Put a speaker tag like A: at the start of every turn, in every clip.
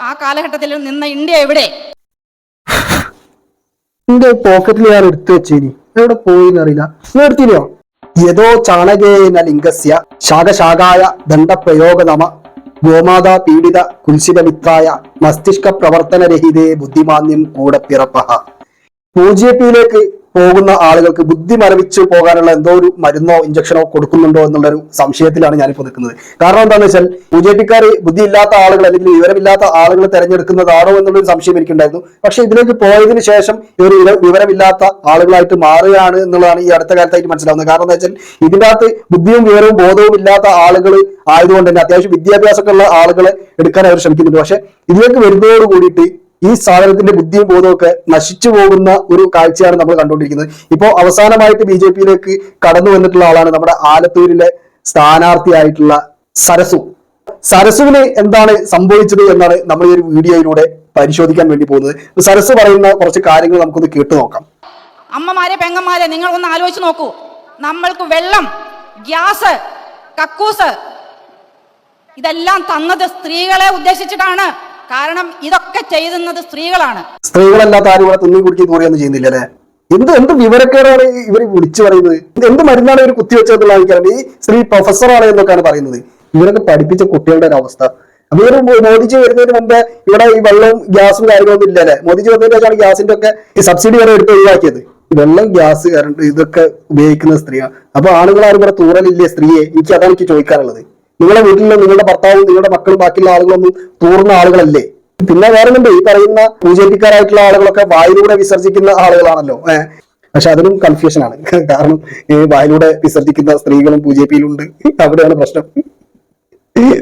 A: ആ കാലഘട്ടത്തിൽ നിന്ന ഇന്ത്യ എവിടെ?
B: എന്റെ പോക്കറ്റിൽ ഞാൻ എടുത്തു വെച്ചേനി എവിടെ പോയി എന്നറിയില്ല നിങ്ങൾ എടുത്തില്ലയോ യഥോ ചാണകേന ലിംഗസ്യ ശാഖശാഖായ ദണ്ഡപ്രയോഗ നമ ഗോമാത പീഡിത കുൽസിതമിത്രായ മസ്തിഷ്ക പ്രവർത്തനരഹിതേ ബുദ്ധിമാന്യം കൂടെ പിറപ്പ പൂജ്യപ്പിയിലേക്ക് പോകുന്ന ആളുകൾക്ക് ബുദ്ധി മരവിച്ച് പോകാനുള്ള എന്തോ ഒരു മരുന്നോ ഇഞ്ചക്ഷനോ കൊടുക്കുന്നുണ്ടോ എന്നുള്ളൊരു സംശയത്തിലാണ് ഞാനിപ്പോൾ നിൽക്കുന്നത്. കാരണം എന്താണെന്ന് വെച്ചാൽ ബിജെപിക്കാർ ബുദ്ധി ഇല്ലാത്ത ആളുകൾ അല്ലെങ്കിൽ വിവരമില്ലാത്ത ആളുകൾ തെരഞ്ഞെടുക്കുന്നതാണോ എന്നുള്ളൊരു സംശയം എനിക്കുണ്ടായിരുന്നു. പക്ഷെ ഇതിലേക്ക് പോയതിന് ശേഷം ഇവർ വിവരമില്ലാത്ത ആളുകളായിട്ട് മാറുകയാണ് എന്നുള്ളതാണ് ഈ അടുത്ത കാലത്തായിട്ട് മനസ്സിലാവുന്നത്. കാരണം എന്താ വെച്ചാൽ ഇതിന്റെ അകത്ത് ബുദ്ധിയും വിവരവും ബോധവും ഇല്ലാത്ത ആളുകൾ ആയതുകൊണ്ട് തന്നെ അത്യാവശ്യം വിദ്യാഭ്യാസമൊക്കെ ഉള്ള ആളുകളെ എടുക്കാൻ അവർ ശ്രമിക്കുന്നുണ്ട്. പക്ഷെ ഇതിലേക്ക് വരുന്നതോട് കൂടിയിട്ട് ഈ സാധനത്തിന്റെ ബുദ്ധിയും ബോധവും ഒക്കെ നശിച്ചു പോകുന്ന ഒരു കാഴ്ചയാണ് നമ്മൾ കണ്ടുകൊണ്ടിരിക്കുന്നത്. ഇപ്പോൾ അവസാനമായിട്ട് ബി ജെ പിയിലേക്ക് കടന്നു വന്നിട്ടുള്ള ആളാണ് നമ്മുടെ ആലത്തൂരിലെ സ്ഥാനാർത്ഥിയായിട്ടുള്ള സരസു. സരസുവിന് എന്താണ് സംഭവിച്ചത് എന്നാണ് നമ്മൾ ഈ ഒരു വീഡിയോയിലൂടെ പരിശോധിക്കാൻ വേണ്ടി പോകുന്നത്. സരസ് പറയുന്ന കുറച്ച് കാര്യങ്ങൾ നമുക്കൊന്ന് കേട്ടു നോക്കാം.
A: അമ്മമാരെ പെങ്ങന്മാരെ നിങ്ങൾ ഒന്ന് ആലോചിച്ച് നോക്കൂ. നമ്മൾക്ക് വെള്ളം ഗ്യാസ് കക്കൂസ് ഇതെല്ലാം തന്നത് സ്ത്രീകളെ ഉദ്ദേശിച്ചിട്ടാണ്. കാരണം ഇതൊക്കെ ചെയ്യുന്നത് സ്ത്രീകളാണ്.
B: സ്ത്രീകളല്ലാത്ത ആരും ഇവിടെ തുന്നി കുടിക്കി കൂറിയൊന്നും ചെയ്യുന്നില്ല അല്ലെ എന്ത് എന്ത് വിവരക്കേടാണ് ഇവർ വിളിച്ചു പറയുന്നത്? എന്ത് മരുന്നാണ് ഇവർ കുത്തിവെച്ചതെന്നുള്ള എനിക്കറിയാം ഈ സ്ത്രീ പ്രൊഫസറാണ് എന്നൊക്കെയാണ് പറയുന്നത്. ഇവരൊക്കെ പഠിപ്പിച്ച കുട്ടികളുടെ ഒരു അവസ്ഥ. അപ്പൊ ഇവർ മോദിജി വരുന്നതിന് മുമ്പ് ഇവിടെ ഈ വെള്ളവും ഗ്യാസും കാര്യങ്ങളൊന്നും ഇല്ല അല്ലെ മോദിജി വന്നതിന് ശേഷമാണ് ഗ്യാസിന്റെ ഒക്കെ ഈ സബ്സിഡി വരെ എടുത്ത് ഒഴിവാക്കിയത്. വെള്ളം ഗ്യാസ് കറണ്ട് ഇതൊക്കെ ഉപയോഗിക്കുന്ന സ്ത്രീയാണ്. അപ്പൊ ആണുങ്ങളാരും ഇവിടെ തൂറലില്ലേ സ്ത്രീയെ? എനിക്ക് അതാണ് എനിക്ക് ചോദിക്കാനുള്ളത്. നിങ്ങളുടെ വീട്ടിലെ നിങ്ങളുടെ ഭർത്താവും നിങ്ങളുടെ മക്കളും ബാക്കിയുള്ള ആളുകളൊന്നും പൂർണ ആളുകളല്ലേ? പിന്നെ വേറെ ഉണ്ട് ഈ പറയുന്ന പൂജേപ്പിക്കാരായിട്ടുള്ള ആളുകളൊക്കെ വായിലൂടെ വിസർജിക്കുന്ന ആളുകളാണല്ലോ ഏഹ് പക്ഷെ അതിനും കൺഫ്യൂഷൻ ആണ്. കാരണം ഈ വായിലൂടെ വിസർജിക്കുന്ന സ്ത്രീകളും പൂജേപ്പിയിലുണ്ട് അവിടെയാണ് പ്രശ്നം.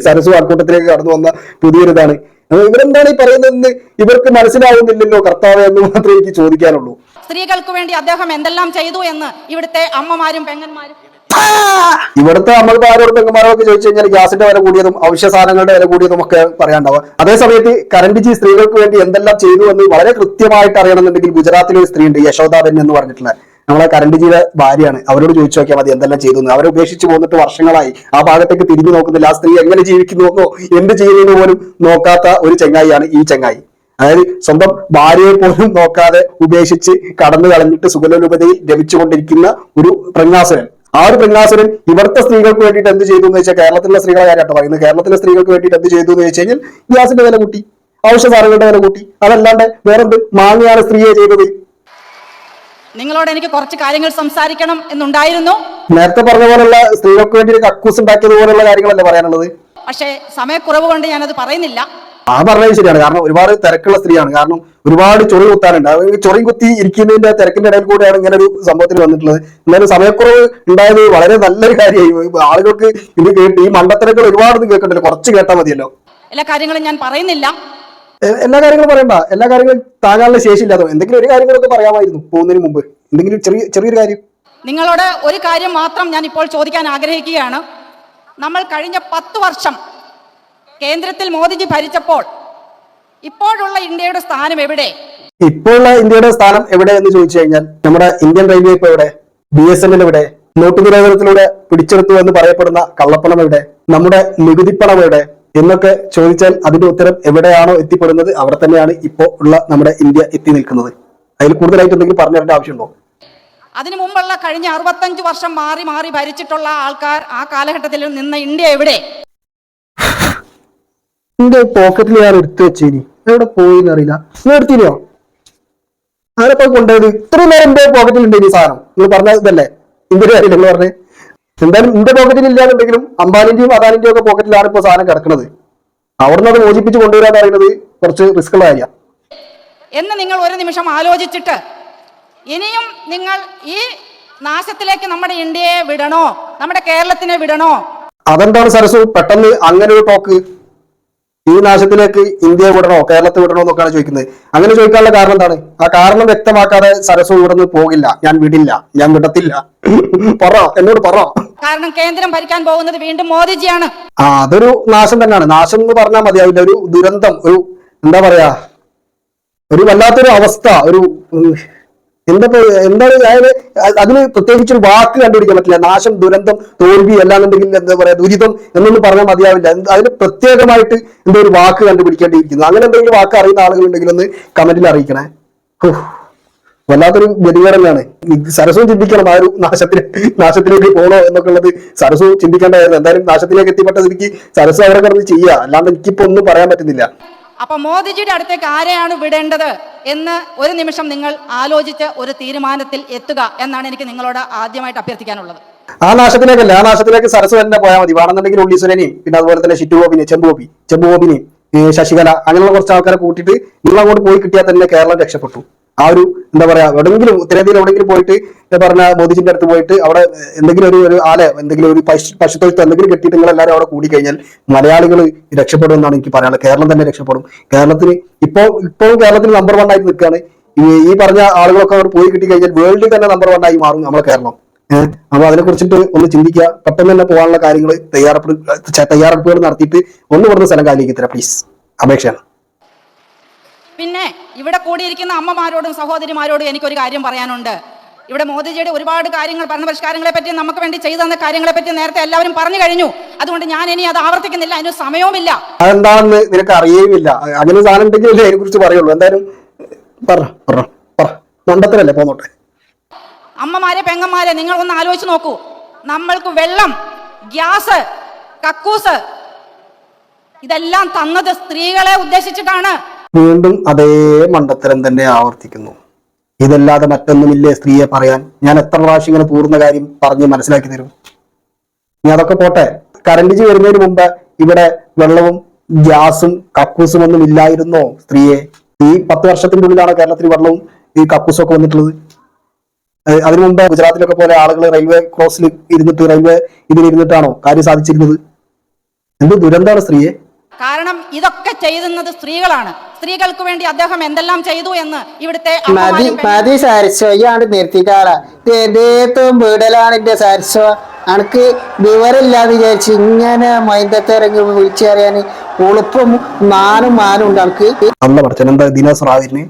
B: സരസു ആൾക്കൂട്ടത്തിലേക്ക് കടന്നു വന്ന പുതിയൊരിതാണ്. ഇവരെന്താണ് ഈ പറയുന്നതെന്ന് ഇവർക്ക് മനസ്സിലാവുന്നില്ലല്ലോ കർത്താവ് എന്ന് മാത്രമേ എനിക്ക് ചോദിക്കാനുള്ളൂ.
A: സ്ത്രീകൾക്ക് വേണ്ടി അദ്ദേഹം എന്തെല്ലാം ചെയ്തു എന്ന് ഇവിടുത്തെ അമ്മമാരും പെങ്ങന്മാരും
B: ഇവിടുത്തെ നമ്മൾ ആരോട് പെങ്ങന്മാരോടൊക്കെ ചോദിച്ചു കഴിഞ്ഞാൽ ഗ്യാസിന്റെ വില കൂടിയതും അവശ്യ സാധനങ്ങളുടെ വില കൂടിയതും ഒക്കെ പറയാണ്ടാവും അതേ സമയത്ത് കരണ്ട് ജി സ്ത്രീകൾക്ക് വേണ്ടി എന്തെല്ലാം ചെയ്തു എന്ന് വളരെ കൃത്യമായിട്ട് അറിയണമെന്നുണ്ടെങ്കിൽ ഗുജറാത്തിലെ ഒരു സ്ത്രീ ഉണ്ട് യശോദാബൻ എന്ന് പറഞ്ഞിട്ടുള്ള. നമ്മളെ കരണ്ട് ജിയുടെ ഭാര്യയാണ്. അവരോട് ചോദിച്ചു നോക്കിയാൽ മതി എന്തെല്ലാം ചെയ്തു എന്ന്. അവരെ ഉപേക്ഷിച്ച് പോന്നിട്ട് വർഷങ്ങളായി. ആ ഭാഗത്തേക്ക് തിരിഞ്ഞു നോക്കുന്നില്ല. ആ സ്ത്രീ എങ്ങനെ ജീവിക്കുന്നു ജീവിക്കുന്നുവെന്നോ എന്ത് ചെയ്യുന്നു പോലും നോക്കാത്ത ഒരു ചെങ്ങായിയാണ് ഈ ചെങ്ങായി. അതായത് സ്വന്തം ഭാര്യയെ പോലും നോക്കാതെ ഉപേക്ഷിച്ച് കടന്നു കളഞ്ഞിട്ട് സുഗലോലുപതയിൽ രമിച്ചുകൊണ്ടിരിക്കുന്ന ഒരു പ്രജ്ഞാസുരൻ. ആ ഒരു പ്രജ്ഞാസുരൻ ഇവിടുത്തെ സ്ത്രീകൾക്ക് വേണ്ടിയിട്ട് എന്ത് ചെയ്തു എന്ന് വെച്ചാൽ കേരളത്തിലെ സ്ത്രീകളെ കാര്യമായിട്ട് പറയുന്നത്. കേരളത്തിലെ സ്ത്രീകൾക്ക് വേണ്ടിയിട്ട് എന്ത് ചെയ്തു എന്ന് വെച്ച് കഴിഞ്ഞാൽ ഗ്യാസിന്റെ വില കൂട്ടി. ആവശ്യ സാധനങ്ങളുടെ വില കൂട്ടി. അതല്ലാണ്ട് വേറെന്ത്? മാങ്ങിയാണ് സ്ത്രീയെ ചെയ്തത്.
A: നിങ്ങളോട് എനിക്ക് കുറച്ച് കാര്യങ്ങൾ സംസാരിക്കണം എന്നുണ്ടായിരുന്നു.
B: നേരത്തെ പറഞ്ഞ പോലുള്ള സ്ത്രീകൾക്ക് വേണ്ടി അക്കൂസ് കക്കൂസ് ഉണ്ടാക്കിയത് പോലുള്ള കാര്യങ്ങളല്ലേ പറയാനുള്ളത്?
A: പക്ഷേ സമയക്കുറവ് കൊണ്ട് ഞാനത് പറയുന്നില്ല.
B: ആ പറഞ്ഞത് ശരിയാണ്. കാരണം ഒരുപാട് തിരക്കുള്ള സ്ത്രീയാണ്. കാരണം ഒരുപാട് ചൊറി കുത്താനുണ്ട്. ചൊറി കുത്തി ഇരിക്കുന്നതിന്റെ തിരക്കിന്റെ ഇടയിൽ കൂടെയാണ് ഇങ്ങനെ ഒരു സംഭവത്തിൽ വന്നിട്ടുള്ളത്. എന്നാലും സമയക്കുറവ് ഉണ്ടായത് വളരെ നല്ലൊരു കാര്യമായി. ആളുകൾക്ക് ഇത് കേട്ട് ഈ മണ്ടത്തരങ്ങൾ ഒരുപാട് കേൾക്കണ്ടല്ലോ. കുറച്ച് കേട്ടാൽ മതിയല്ലോ.
A: എല്ലാ കാര്യങ്ങളും ഞാൻ പറയുന്നില്ല.
B: എല്ലാ കാര്യങ്ങളും പറയണ്ട. എല്ലാ കാര്യങ്ങളും താങ്ങാനുള്ള ശേഷി ഇല്ലാത്തോ എന്തെങ്കിലും ഒരു കാര്യങ്ങളൊക്കെ പറയാമായിരുന്നു പോകുന്നതിന് മുമ്പ്. എന്തെങ്കിലും ചെറിയ ചെറിയൊരു കാര്യം.
A: നിങ്ങളോട് ഒരു കാര്യം മാത്രം ഞാൻ ഇപ്പോൾ ചോദിക്കാൻ ആഗ്രഹിക്കുകയാണ്. നമ്മൾ കഴിഞ്ഞ പത്ത് വർഷം കേന്ദ്രത്തിൽ മോദിജി ഭരിച്ചപ്പോൾ ഇപ്പോഴുള്ള ഇന്ത്യയുടെ സ്ഥാനം എവിടെ?
B: ഇപ്പോഴുള്ള ഇന്ത്യയുടെ സ്ഥാനം എവിടെ എന്ന് ചോദിച്ചു കഴിഞ്ഞാൽ നമ്മുടെ ഇന്ത്യൻ റെയിൽവേ ഇപ്പൊ എവിടെ? ബി എസ് എൻ എൽ എവിടെ? നോട്ട് നിരോധനത്തിലൂടെ പിടിച്ചെടുത്തു എന്ന് പറയപ്പെടുന്ന കള്ളപ്പണം എവിടെ? നമ്മുടെ നികുതിപ്പണം എവിടെ? എന്നൊക്കെ ചോദിച്ചാൽ അതിന്റെ ഉത്തരം എവിടെയാണോ എത്തിപ്പെടുന്നത് അവിടെ തന്നെയാണ് ഇപ്പോ ഉള്ള നമ്മുടെ ഇന്ത്യ എത്തി നിൽക്കുന്നത്. അതിൽ കൂടുതലായിട്ട് എന്തെങ്കിലും പറഞ്ഞു തരേണ്ട ആവശ്യമുണ്ടോ?
A: അതിനു മുമ്പുള്ള കഴിഞ്ഞ അറുപത്തഞ്ച് വർഷം മാറി മാറി ഭരിച്ചിട്ടുള്ള ആൾക്കാർ ആ കാലഘട്ടത്തിൽ നിന്ന ഇന്ത്യ എവിടെ?
B: എന്റെ പോക്കറ്റിൽ ഞാൻ എടുത്തു വെച്ചേനി. എവിടെ പോയി എന്നറിയില്ല നിങ്ങൾ എടുത്തിനോ? ആരപ്പോ കൊണ്ടുപോയത് ഇത്രയും നേരം എന്റെ പോക്കറ്റിൽ ഉണ്ട് ഈ സാധനം. നിങ്ങൾ പറഞ്ഞ ഇതല്ലേ? ഇന്ത്യയുടെ അറിയില്ല നിങ്ങൾ പറഞ്ഞേ. എന്തായാലും എന്റെ പോക്കറ്റിൽ ഇല്ലാന്നുണ്ടെങ്കിലും അംബാനിന്റെയും അദാനിന്റെയും ഒക്കെ പോക്കറ്റിലാണ് ഇപ്പൊ സാധനം കിടക്കുന്നത് അവിടുന്ന് അത് മോചിപ്പിച്ച് കൊണ്ടുവരാൻ പറയുന്നത് കുറച്ച് റിസ്ക് ഉള്ള കാര്യമാണ്
A: എന്ന് നിങ്ങൾ ഒരു നിമിഷം ആലോചിച്ചിട്ട് ഇനിയും നിങ്ങൾ ഈ നാശത്തിലേക്ക് നമ്മുടെ ഇന്ത്യയെ വിടണോ? നമ്മുടെ കേരളത്തിനെ വിടണോ?
B: അതെന്താണ് സരസു? പെട്ടെന്ന് അങ്ങനെ ഒരു ടോക്ക് ഈ നാശത്തിലേക്ക് ഇന്ത്യ വിടണോ? കേരളത്തെ വിടണോ എന്നൊക്കെയാണ് ചോദിക്കുന്നത്. അങ്ങനെ ചോദിക്കാനുള്ള കാരണം എന്താണ്? ആ കാരണം വ്യക്തമാക്കാതെ സരസു ഇവിടുന്ന് പോകില്ല. ഞാൻ വിടില്ല. ഞാൻ വിടത്തില്ല. പറ. എന്നോട് പറ.
A: കാരണം കേന്ദ്രം ഭരിക്കാൻ പോകുന്നത് വീണ്ടും മോദിജിയാണ്.
B: ആ അതൊരു നാശം തന്നെയാണ്. നാശം എന്ന് പറഞ്ഞാൽ മതിയാവില്ല ഒരു ദുരന്തം ഒരു എന്താ പറയാ ഒരു വല്ലാത്തൊരു അവസ്ഥ ഒരു എന്താ എന്താണ് അതായത് അതിന് പ്രത്യേകിച്ച് ഒരു വാക്ക് കണ്ടുപിടിക്കാൻ പറ്റില്ല. നാശം ദുരന്തം തോൽവി അല്ലാന്നുണ്ടെങ്കിൽ എന്താ പറയാ ദുരിതം എന്നൊന്നും പറഞ്ഞാൽ മതിയാവില്ല. അതിന് പ്രത്യേകമായിട്ട് എന്തോ ഒരു വാക്ക് കണ്ടുപിടിക്കേണ്ടിയിരിക്കുന്നു. അങ്ങനെ എന്തെങ്കിലും വാക്ക് അറിയുന്ന ആളുകളുണ്ടെങ്കിൽ ഒന്ന് കമന്റിൽ അറിയിക്കണേ. വല്ലാത്തൊരു ഗതികേടനാണ് സരസവും ചിന്തിക്കണം. ആ ഒരു നാശത്തിന് നാശത്തിലേക്ക് പോകണോ എന്നൊക്കെ ഉള്ളത് സരസു ചിന്തിക്കേണ്ടതായിരുന്നു എന്തായാലും നാശത്തിലേക്ക് എത്തിപ്പെട്ട എനിക്ക് സരസ് അവരെ കിടന്ന് ചെയ്യുക. അല്ലാണ്ട് എനിക്കിപ്പോ ഒന്നും പറയാൻ പറ്റുന്നില്ല.
A: അപ്പൊ മോദിജിയുടെ അടുത്തേക്ക് ആരെയാണ് വിടേണ്ടത് എന്ന് ഒരു നിമിഷം നിങ്ങൾ ആലോചിച്ച് ഒരു തീരുമാനത്തിൽ എത്തുക എന്നാണ് എനിക്ക് നിങ്ങളോട് ആദ്യമായിട്ട് അഭ്യർത്ഥിക്കാനുള്ളത്.
B: ആ നാശത്തിലേക്കല്ല ആ നാശത്തിലേക്ക് സരസ് തന്നെ പോയാൽ മതി. വേണമെന്നുണ്ടെങ്കിൽ ഉള്ളീശ്വരനെയും പിന്നെ അതുപോലെ തന്നെ ഷിറ്റുഗോപിനെ ചെമ്പുഗോപി ചെമ്പുഗോപിനെയും ശശികല അങ്ങനെയുള്ള കുറച്ച് ആൾക്കാരെ കൂട്ടിയിട്ട് നിങ്ങൾ അങ്ങോട്ട് പോയി കിട്ടിയാൽ തന്നെ കേരളം രക്ഷപ്പെട്ടു. ആ ഒരു എന്താ പറയാ എവിടെങ്കിലും ഉത്തരേന്ത്യയിൽ എവിടെങ്കിലും പോയിട്ട് പറഞ്ഞ മോദിജിന്റെ അടുത്ത് പോയിട്ട് അവിടെ എന്തെങ്കിലും ഒരു ഒരു ആല എന്തെങ്കിലും ഒരു പശു പശുത്തൊഴുത്ത് എന്തെങ്കിലും കെട്ടിയിട്ട് നിങ്ങൾ എല്ലാവരും അവിടെ കൂടി കഴിഞ്ഞാൽ മലയാളികൾ രക്ഷപ്പെടും എന്നാണ് എനിക്ക് പറയാനുള്ളത്. കേരളം തന്നെ രക്ഷപ്പെടും. കേരളത്തിന് ഇപ്പോ ഇപ്പോഴും കേരളത്തിന് നമ്പർ വൺ ആയിട്ട് നിൽക്കുകയാണ്. ഈ പറഞ്ഞ ആളുകളൊക്കെ അവിടെ പോയി കിട്ടി കഴിഞ്ഞാൽ വേൾഡിൽ തന്നെ നമ്പർ വൺ ആയി മാറും നമ്മളെ കേരളം. ഏഹ് അപ്പൊ അതിനെ കുറിച്ചിട്ട് ഒന്ന് ചിന്തിക്കുക. പെട്ടെന്ന് തന്നെ പോകാനുള്ള കാര്യങ്ങൾ തയ്യാറെടുപ്പ് തയ്യാറെടുപ്പുകൾ നടത്തിയിട്ട് ഒന്ന് പറഞ്ഞ സ്ഥലം കാലിലേക്ക് തരാം പ്ലീസ് അപേക്ഷയാണ്.
A: പിന്നെ ഇവിടെ കൂടിയിരിക്കുന്ന അമ്മമാരോടും സഹോദരിമാരോടും എനിക്കൊരു കാര്യം പറയാനുണ്ട്. ഇവിടെ മോദിജിയുടെ ഒരുപാട് കാര്യങ്ങൾ ഭരണപരിഷ്കാരങ്ങളെ പറ്റി നമുക്ക് വേണ്ടി ചെയ്തു തന്ന കാര്യങ്ങളെ പറ്റി നേരത്തെ എല്ലാവരും പറഞ്ഞു കഴിഞ്ഞു. അതുകൊണ്ട് ഞാൻ ഇനി അത് ആവർത്തിക്കുന്നില്ല അതിന് സമയവുമില്ല.
B: അതെന്താണെന്ന് നിനക്ക് അറിയുകയില്ല അങ്ങനെ സാധനം ഉണ്ടെങ്കിൽ അതിനെ കുറിച്ച് പറയുള്ളൂ. എന്തായാലും പറ പറ പറ. മണ്ടത്തിലല്ലേ പോന്നോട്ടെ.
A: അമ്മമാരെ പെങ്ങന്മാരെ നിങ്ങൾ ഒന്ന് ആലോചിച്ച് നോക്കൂ. നമ്മൾക്ക് വെള്ളം ഗ്യാസ് കക്കൂസ് ഇതെല്ലാം തന്നത് സ്ത്രീകളെ ഉദ്ദേശിച്ചിട്ടാണ്.
B: വീണ്ടും അതേ മണ്ടത്തരം തന്നെ ആവർത്തിക്കുന്നു. ഇതല്ലാതെ മറ്റൊന്നുമില്ലേ സ്ത്രീയെ പറയാൻ? ഞാൻ എത്ര പ്രാവശ്യം ഇങ്ങനെ പൂർണ കാര്യം പറഞ്ഞ് മനസ്സിലാക്കി തരും? ഇനി അതൊക്കെ പോട്ടെ. കറണ്ട് ജി വരുന്നതിന് മുമ്പ് ഇവിടെ വെള്ളവും ഗ്യാസും കക്കൂസും ഒന്നും ഇല്ലായിരുന്നോ സ്ത്രീയെ? ഈ പത്ത് വർഷത്തിന്റെ ഉള്ളിലാണ് കേരളത്തിൽ വെള്ളവും ഈ കക്കൂസും ഒക്കെ വന്നിട്ടുള്ളത്? അതിനു മുമ്പ് ഗുജറാത്തിലൊക്കെ പോലെ ആളുകൾ റെയിൽവേ ക്രോസിൽ ഇരുന്നിട്ട് റെയിൽവേ ഇതിലിരുന്നിട്ടാണോ കാര്യം സാധിച്ചിരുന്നത്? എന്ത് ദുരന്തമാണ് സ്ത്രീയെ?
A: കാരണം ഇതൊക്കെ ചെയ്യുന്നത് സ്ത്രീകളാണ്. സ്ത്രീകൾക്ക് വേണ്ടി അദ്ദേഹം എന്തെല്ലാം ചെയ്തു എന്ന് ഇവിടുത്തെ
C: മതി മതി സരസ്വ ഇയാണ്ട് നിർത്തിക്കാളാ ഇത് എന്തേത്തും വീടലാണ് എന്റെ സരസ്വ അനക്ക് വിവരമില്ലാന്ന് വിചാരിച്ച് ഇങ്ങനെ മൈന്ദത്തെ ഇറങ്ങി വിളിച്ചറിയാൻ ഉളുപ്പും നാനും മാനും ഉണ്ട് അനക്ക്.
B: നല്ല പഠിച്ചൻ എന്താ? ദിനോസറാവിന്